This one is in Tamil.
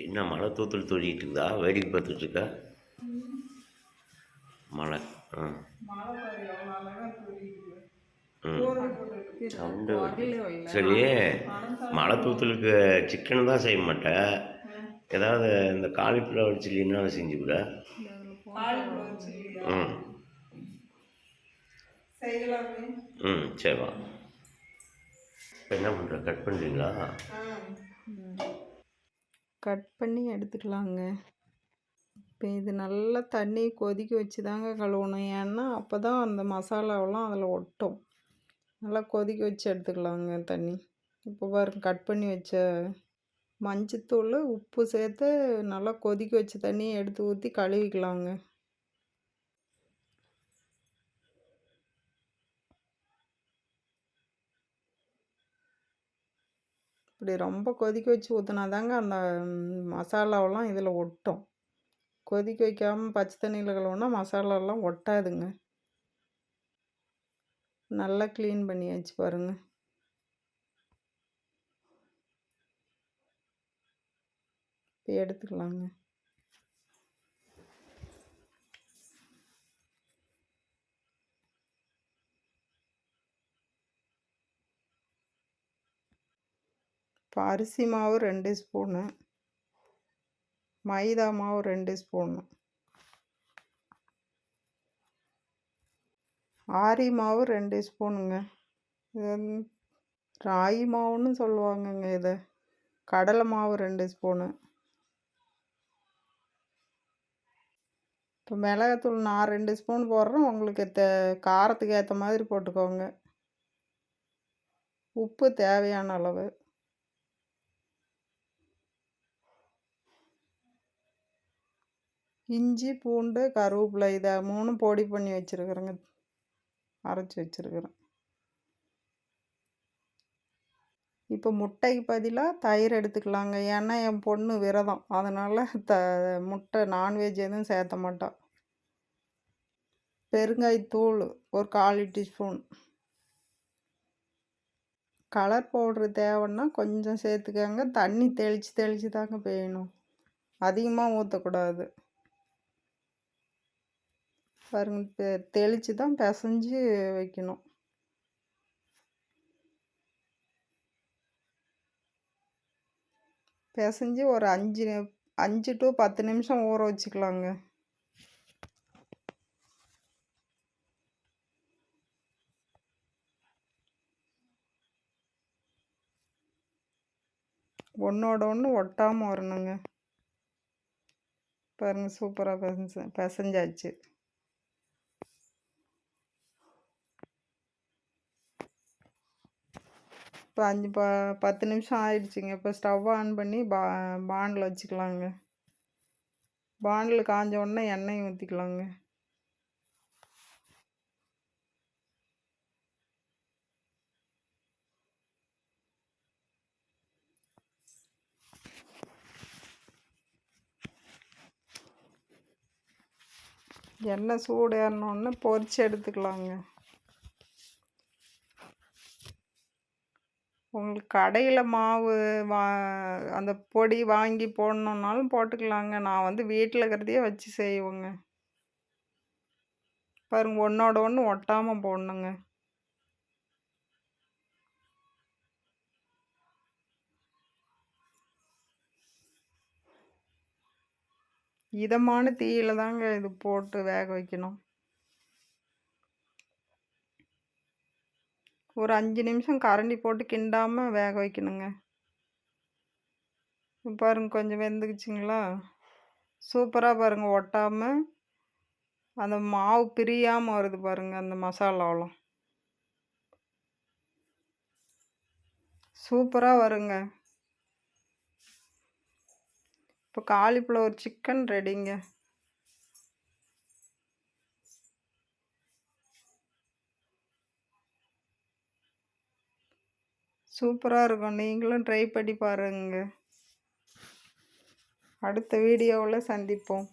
என்ன மழை தூத்தல் தூரிக்கிட்டு இருக்குதா வேடிக்கை பார்த்துட்டு இருக்கா? மழை. ஆ. மழை ம் சவுண்டு சரி மழை தூத்தலுக்கு சிக்கன் தான் செய்ய மாட்டேன் ஏதாவது இந்த காலிஃப்ளவர் சில்லின்னா செஞ்சு கூட. ம். ம் சரிவா இப்போ என்ன பண்ணுற கட் பண்ணுறீங்களா ஆ கட் பண்ணி எடுத்துக்கலாங்க. இப்போ இது நல்லா தண்ணி கொதிக்க வச்சு தாங்க கழுவணும். ஏன்னா அப்போ தான் அந்த மசாலாவெல்லாம் அதில் ஒட்டும். நல்லா கொதிக்க வச்சு எடுத்துக்கலாங்க தண்ணி. இப்போ பாருங்க கட் பண்ணி வச்ச மஞ்சத்தூள் உப்பு சேர்த்து நல்லா கொதிக்க வச்ச தண்ணியை எடுத்து ஊற்றி கழுவிக்கலாங்க. இப்படி ரொம்ப கொதிக்க வச்சு ஊற்றினா தாங்க அந்த மசாலாவெல்லாம் இதில் ஒட்டும். கொதிக்க வைக்காமல் பச்சை தண்ணியில் கழுவுனா மசாலாலாம் ஒட்டாதுங்க. நல்லா க்ளீன் பண்ணியாச்சு பாருங்க. இப்போ எடுத்துக்கலாங்க. இப்போ அரிசி மாவு ரெண்டு ஸ்பூனு. மைதா மாவு ரெண்டு ஸ்பூனு. ஆரி மாவு ரெண்டு ஸ்பூனுங்க. இது ராகி மாவுன்னு சொல்லுவாங்கங்க இதை. கடலை மாவு ரெண்டு ஸ்பூனு. இப்போ மிளகாத்தூள் நான் ரெண்டு ஸ்பூன் போடுறோம் உங்களுக்கு தே காரத்துக்கு ஏற்ற மாதிரி போட்டுக்கோங்க. உப்பு தேவையான அளவு. இஞ்சி பூண்டு கருவேப்பிலை இதை மூணும் பொடி பண்ணி வச்சுருக்குறேங்க. அரைச்சி வச்சுருக்குறேன். இப்போ முட்டைக்கு பதிலாக தயிர் எடுத்துக்கலாங்க. ஏன்னா என் பொண்ணு விரதம். அதனால் த முட்டை நான்வெஜ் எதுவும் சேர்த்த மாட்டாள் பெருங்காயத்தூள் ஒரு கால் டீஸ்பூன் கலர் பவுட்ரு தேவைன்னா கொஞ்சம் சேர்த்துக்கங்க. தண்ணி தெளித்து தெளித்து தாங்க பெய்யணும் அதிகமாக ஊற்றக்கூடாது பாருங்க தெ- தெளித்து தான் பிசைஞ்சு வைக்கணும். பிசைஞ்சு ஒரு அஞ்சு அஞ்சு டு பத்து நிமிஷம் ஊற வச்சுக்கலாங்க. ஒன்றோட ஒன்று ஒட்டாமல் வரணுங்க. பாருங்க சூப்பராக பிசைஞ்சு பிசைஞ்சாச்சு. இப்போ அஞ்சு ப பத்து நிமிஷம் ஆயிடுச்சுங்க. இப்போ ஸ்டவ் ஆன் பண்ணி பா பாண்டில் வச்சுக்கலாங்க. பாண்டில் காஞ்ச உடனே எண்ணெய் ஊற்றிக்கலாங்க எண்ணெய் சூடு ஏறினோடனே பொறிச்சு எடுத்துக்கலாங்க. உங்களுக்கு கடையில் மாவு வா அந்த பொடி வாங்கி போடணுன்னாலும் போட்டுக்கலாங்க. நான் வந்து வீட்டில் இருக்கிறதையே வச்சு செய்வேங்க. பாருங்க ஒன்றோட ஒன்று ஒட்டாமல் போடணுங்க. இதமான தீயில தாங்க இது போட்டு வேக வைக்கணும். ஒரு அஞ்சு நிமிஷம் கரண்டி போட்டு கிண்டாமல் வேக வைக்கணுங்க. பாருங்கள் பாருங்க கொஞ்சம் வெந்துக்குச்சிங்களா சூப்பராக பாருங்க ஒட்டாமல் அந்த மாவு பிரியாமல் வருது பாருங்க அந்த மசாலாவெலாம் சூப்பராக வருங்க. இப்போ காலிஃப்ளவர் சிக்கன் ரெடிங்க. சூப்பராக இருக்கும். நீங்களும் ட்ரை பண்ணி பாருங்க. அடுத்த வீடியோவில் சந்திப்போம்.